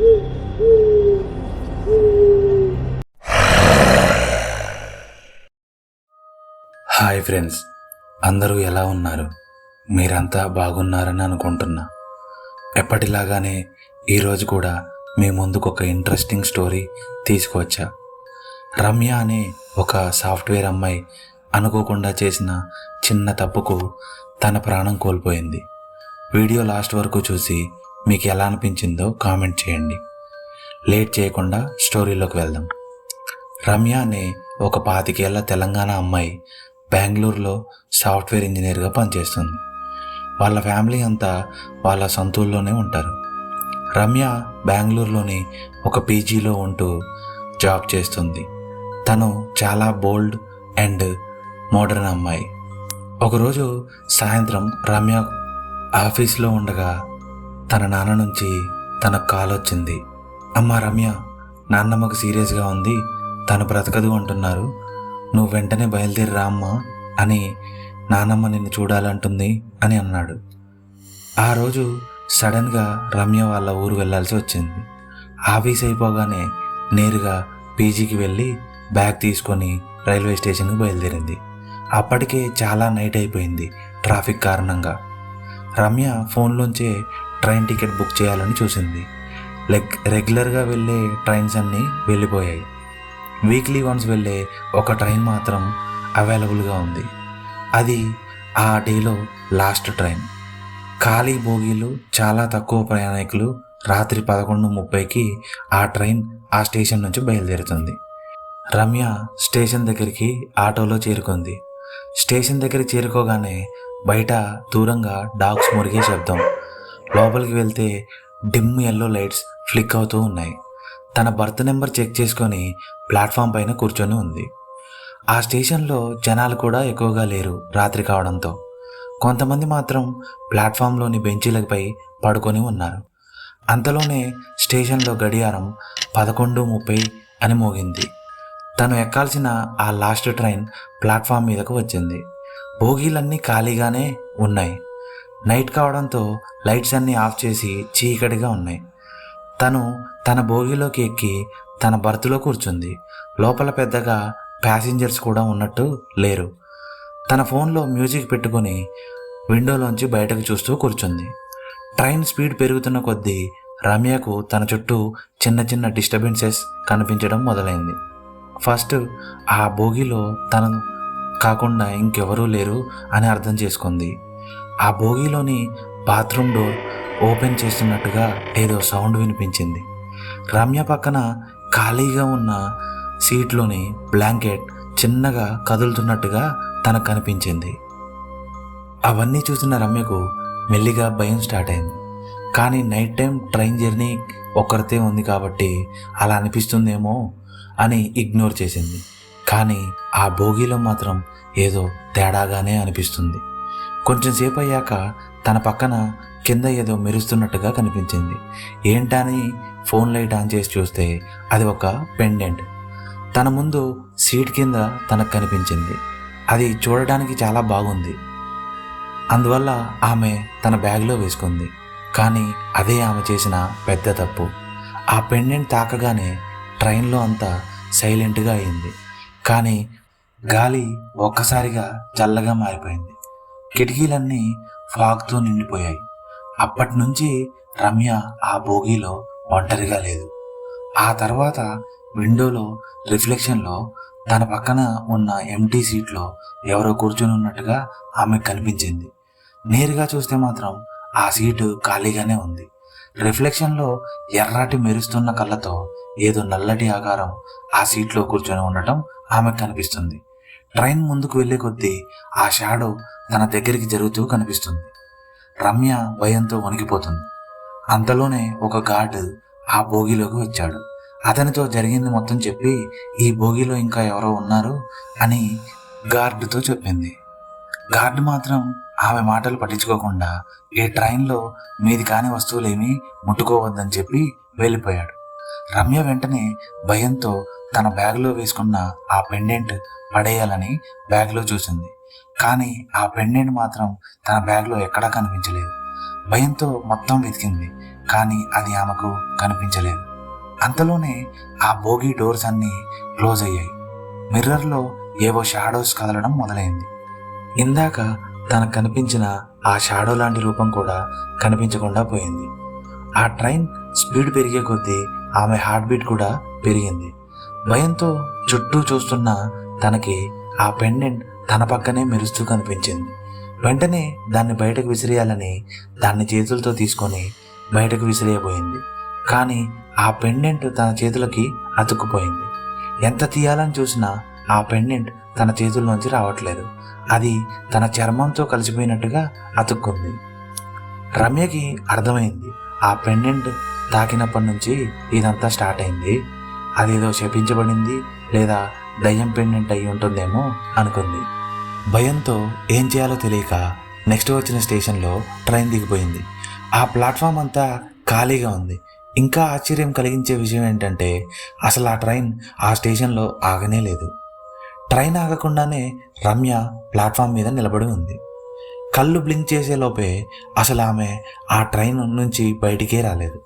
Hi friends. అందరూ ఎలా ఉన్నారు? మీరంతా బాగున్నారని అనుకుంటున్నా. ఎప్పటిలాగానే ఈరోజు కూడా మీ ముందుకు ఒక ఇంట్రెస్టింగ్ స్టోరీ తీసుకువచ్చా? రమ్య అనే ఒక సాఫ్ట్వేర్ అమ్మాయి అనుకోకుండా చేసిన చిన్న తప్పుకు తన ప్రాణం కోల్పోయింది. వీడియో లాస్ట్ వరకు చూసి మీకు ఎలా అనిపించిందో కామెంట్ చేయండి. లేట్ చేయకుండా స్టోరీలోకి వెళ్దాం. రమ్య అనే ఒక పాతికేళ్ళ తెలంగాణ అమ్మాయి బెంగళూరులో సాఫ్ట్వేర్ ఇంజనీర్గా పనిచేస్తుంది. వాళ్ళ ఫ్యామిలీ అంతా వాళ్ళ సొంతూరులోనే ఉంటారు. రమ్య బెంగళూరులోని ఒక పీజీలో ఉంటూ జాబ్ చేస్తుంది. తను చాలా బోల్డ్ అండ్ మోడర్న్ అమ్మాయి. ఒకరోజు సాయంత్రం రమ్య ఆఫీస్లో ఉండగా తన నాన్న నుంచి తనకు కాల్ వచ్చింది. అమ్మ రమ్య నాన్నమ్మకు సీరియస్గా ఉంది తను బ్రతకదు అంటున్నారు. నువ్వు వెంటనే బయలుదేరి రామ్మా అని నానమ్మ నిన్ను చూడాలంటుంది అని అన్నాడు. ఆ రోజు సడన్గా రమ్య వాళ్ళ ఊరు వెళ్ళాల్సి వచ్చింది. ఆఫీస్ అయిపోగానే నేరుగా పీజీకి వెళ్ళి బ్యాగ్ తీసుకొని రైల్వే స్టేషన్కి బయలుదేరింది. అప్పటికే చాలా నైట్ అయిపోయింది ట్రాఫిక్ కారణంగా. రమ్య ఫోన్లోంచే ట్రైన్ టికెట్ బుక్ చేయాలని చూసింది. లెగ్ రెగ్యులర్గా వెళ్ళే ట్రైన్స్ అన్నీ వెళ్ళిపోయాయి. వీక్లీ వన్స్ వెళ్ళే ఒక ట్రైన్ మాత్రం అవైలబుల్గా ఉంది. అది ఆ డేలో లాస్ట్ ట్రైన్. ఖాళీ బోగీలు చాలా తక్కువ ప్రయాణికులు రాత్రి పదకొండు ముప్పైకి ఆ ట్రైన్ ఆ స్టేషన్ నుంచి బయలుదేరుతుంది. రమ్య స్టేషన్ దగ్గరికి ఆటోలో చేరుకుంది. స్టేషన్ దగ్గర చేరుకోగానే బయట దూరంగా డాగ్స్ మురిగే శబ్దం. లోపలికి వెళ్తే డిమ్ ఎల్లో లైట్స్ ఫ్లిక్ అవుతూ ఉన్నాయి. తన బర్త్ నెంబర్ చెక్ చేసుకొని ప్లాట్ఫామ్ పైన కూర్చొని ఉంది. ఆ స్టేషన్లో జనాలు కూడా ఎక్కువగా లేరు రాత్రి కావడంతో. కొంతమంది మాత్రం ప్లాట్ఫామ్లోని బెంచీలపై పడుకొని ఉన్నారు. అంతలోనే స్టేషన్లో గడియారం పదకొండు ముప్పై అని మోగింది. తను ఎక్కాల్సిన ఆ లాస్ట్ ట్రైన్ ప్లాట్ఫామ్ మీదకు వచ్చింది. బోగీలన్నీ ఖాళీగానే ఉన్నాయి. నైట్ కావడంతో లైట్స్ అన్నీ ఆఫ్ చేసి చీకటిగా ఉన్నాయి. తను తన బోగిలోకి ఎక్కి తన బర్త్లో కూర్చుంది. లోపల పెద్దగా ప్యాసింజర్స్ కూడా ఉన్నట్టు లేరు. తన ఫోన్లో మ్యూజిక్ పెట్టుకొని విండోలోంచి బయటకు చూస్తూ కూర్చుంది. ట్రైన్ స్పీడ్ పెరుగుతున్న కొద్దీ రమ్యకు తన చుట్టూ చిన్న చిన్న డిస్టర్బెన్సెస్ కనిపించడం మొదలైంది. ఫస్ట్ ఆ బోగిలో తను కాకుండా ఇంకెవరూ లేరు అని అర్థం చేసుకుంది. ఆ బోగీలోని బాత్రూమ్ డోర్ ఓపెన్ చేస్తున్నట్టుగా ఏదో సౌండ్ వినిపించింది. రమ్య పక్కన ఖాళీగా ఉన్న సీట్లోని బ్లాంకెట్ చిన్నగా కదులుతున్నట్టుగా తనకు కనిపించింది. అవన్నీ చూసిన రమ్యకు మెల్లిగా భయం స్టార్ట్ అయింది. కానీ నైట్ టైం ట్రైన్ జర్నీ ఒక్కరితే ఉంది కాబట్టి అలా అనిపిస్తుందేమో అని ఇగ్నోర్ చేసింది. కానీ ఆ భోగిలో మాత్రం ఏదో తేడాగానే అనిపిస్తుంది. కొంచెం సేపు అయ్యాక తన పక్కన కింద ఏదో మెరుస్తున్నట్టుగా కనిపించింది. ఏంటని ఫోన్ లైట్ ఆన్ చేసి చూస్తే అది ఒక పెండెంట్. తన ముందు సీట్ కింద తనకు కనిపించింది. అది చూడడానికి చాలా బాగుంది. అందువల్ల ఆమె తన బ్యాగ్లో వేసుకుంది. కానీ అదే ఆమె చేసిన పెద్ద తప్పు. ఆ పెండెంట్ తాకగానే ట్రైన్లో అంతా సైలెంట్గా అయింది. కానీ గాలి ఒక్కసారిగా చల్లగా మారిపోయింది. కిటికీలన్నీ ఫాగ్తో నిండిపోయాయి. అప్పటి నుంచి రమ్య ఆ బోగీలో ఒంటరిగా లేదు. ఆ తర్వాత విండోలో రిఫ్లెక్షన్లో తన పక్కన ఉన్న ఎంటీ సీట్లో ఎవరో కూర్చొని ఉన్నట్టుగా ఆమెకు కనిపించింది. నేరుగా చూస్తే మాత్రం ఆ సీటు ఖాళీగానే ఉంది. రిఫ్లెక్షన్లో ఎర్రటి మెరుస్తున్న కళ్ళతో ఏదో నల్లటి ఆకారం ఆ సీట్లో కూర్చొని ఉండటం ఆమెకు కనిపిస్తుంది. ట్రైన్ ముందుకు వెళ్ళే కొద్దీ ఆ షాడో తన దగ్గరికి జరుగుతూ కనిపిస్తుంది. రమ్య భయంతో వణికిపోతుంది. అంతలోనే ఒక గార్డ్ ఆ భోగిలోకి వచ్చాడు. అతనితో జరిగింది మొత్తం చెప్పి ఈ భోగిలో ఇంకా ఎవరో ఉన్నారు అని గార్డుతో చెప్పింది. గార్డు మాత్రం ఆమె మాటలు పట్టించుకోకుండా ఈ ట్రైన్లో మీది కాని వస్తువులేమీ ముట్టుకోవద్దని చెప్పి వెళ్ళిపోయాడు. రమ్య వెంటనే భయంతో తన బ్యాగ్లో వేసుకున్న ఆ పెండెంట్ పడేయాలని బ్యాగ్లో చూసింది. కానీ ఆ పెండెంట్ మాత్రం తన బ్యాగ్లో ఎక్కడా కనిపించలేదు. భయంతో మొత్తం వెతికింది కానీ అది ఆమెకు కనిపించలేదు. అంతలోనే ఆ భోగి డోర్స్ అన్నీ క్లోజ్ అయ్యాయి. మిర్రర్లో ఏవో షాడోస్ కదలడం మొదలైంది. ఇందాక తనకు కనిపించిన ఆ షాడో లాంటి రూపం కూడా కనిపించకుండా పోయింది. ఆ ట్రైన్ స్పీడ్ పెరిగే కొద్దీ ఆమె హార్ట్ బీట్ కూడా పెరిగింది. భయంతో చుట్టూ చూస్తున్న తనకి ఆ పెండెంట్ తన పక్కనే మెరుస్తూ కనిపించింది. వెంటనే దాన్ని బయటకు విసిరేయాలని దాన్ని చేతులతో తీసుకొని బయటకు విసిరేయబోయింది. కానీ ఆ పెండెంట్ తన చేతులకి అతుక్కుపోయింది. ఎంత తీయాలని చూసినా ఆ పెండెంట్ తన చేతుల్లోంచి రావట్లేదు. అది తన చర్మంతో కలిసిపోయినట్టుగా అతుక్కుంది. రమ్యకి అర్థమైంది ఆ పెండెంట్ తాకినప్పటి నుంచి ఇదంతా స్టార్ట్ అయింది. అదేదో శపించబడింది లేదా దయ్యం పెండెంట్ అయి ఉంటుందేమో అనుకుంది. భయంతో ఏం చేయాలో తెలియక నెక్స్ట్ వచ్చిన స్టేషన్లో ట్రైన్ దిగిపోయింది. ఆ ప్లాట్ఫామ్ అంతా ఖాళీగా ఉంది. ఇంకా ఆశ్చర్యం కలిగించే విషయం ఏంటంటే అసలు ఆ ట్రైన్ ఆ స్టేషన్లో ఆగనే లేదు. ట్రైన్ ఆగకుండానే రమ్య ప్లాట్ఫామ్ మీద నిలబడి ఉంది. కళ్ళు బ్లింక్ చేసే లోపే అసలు ఆమె ఆ ట్రైన్ నుంచి బయటికే రాలేదు.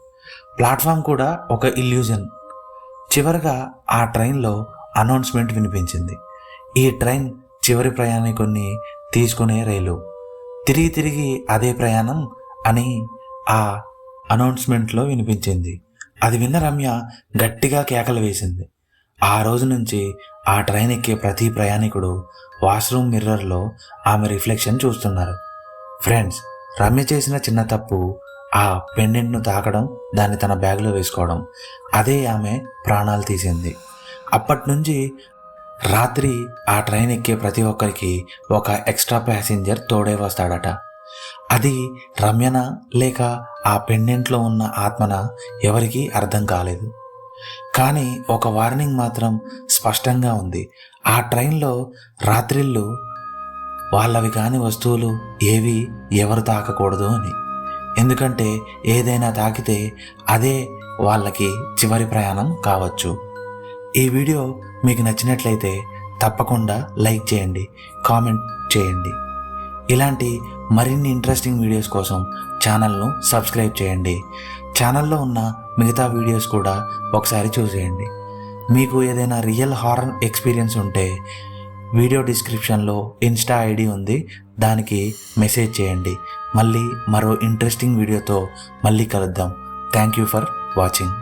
ప్లాట్ఫామ్ కూడా ఒక ఇల్యూజన్. చివరగా ఆ ట్రైన్లో అనౌన్స్మెంట్ వినిపించింది. ఈ ట్రైన్ చివరి ప్రయాణికుడిని తీసుకునే రైలు. తిరిగి తిరిగి అదే ప్రయాణం అని ఆ అనౌన్స్మెంట్లో వినిపించింది. అది విన్న రమ్య గట్టిగా కేకలు వేసింది. ఆ రోజు నుంచి ఆ ట్రైన్ ఎక్కే ప్రతి ప్రయాణికుడు వాష్రూమ్ మిర్రర్లో ఆమె రిఫ్లెక్షన్ చూస్తున్నారు. ఫ్రెండ్స్ రమ్య చేసిన చిన్న తప్పు ఆ పెండెంట్ను తాకడం దాన్ని తన బ్యాగ్లో వేసుకోవడం అదే ఆమె ప్రాణాలు తీసింది. అప్పటి నుంచి రాత్రి ఆ ట్రైన్ ఎక్కే ప్రతి ఒక్కరికి ఒక ఎక్స్ట్రా ప్యాసింజర్ తోడే వస్తాడట. అది రమ్యన లేక ఆ పెండెంట్లో ఉన్న ఆత్మన ఎవరికీ అర్థం కాలేదు. కానీ ఒక వార్నింగ్ మాత్రం స్పష్టంగా ఉంది. ఆ ట్రైన్లో రాత్రిళ్ళు వాళ్ళవి కాని వస్తువులు ఏవి ఎవరు తాకకూడదు అని. ఎందుకంటే ఏదైనా తాకితే అదే వాళ్ళకి చివరి ప్రయాణం కావచ్చు. ఈ వీడియో మీకు నచ్చినట్లయితే తప్పకుండా లైక్ చేయండి కామెంట్ చేయండి. ఇలాంటి మరిన్ని ఇంట్రెస్టింగ్ వీడియోస్ కోసం ఛానల్ను సబ్స్క్రైబ్ చేయండి. ఛానల్లో ఉన్న మిగతా వీడియోస్ కూడా ఒకసారి చూసేయండి. మీకు ఏదైనా రియల్ హారర్ ఎక్స్పీరియన్స్ ఉంటే వీడియో డిస్క్రిప్షన్లో ఇన్స్టా ఐడి ఉంది. దానికి మెసేజ్ చేయండి. మళ్ళీ మరో ఇంట్రెస్టింగ్ వీడియోతో మళ్ళీ కలుద్దాం. Thank you for watching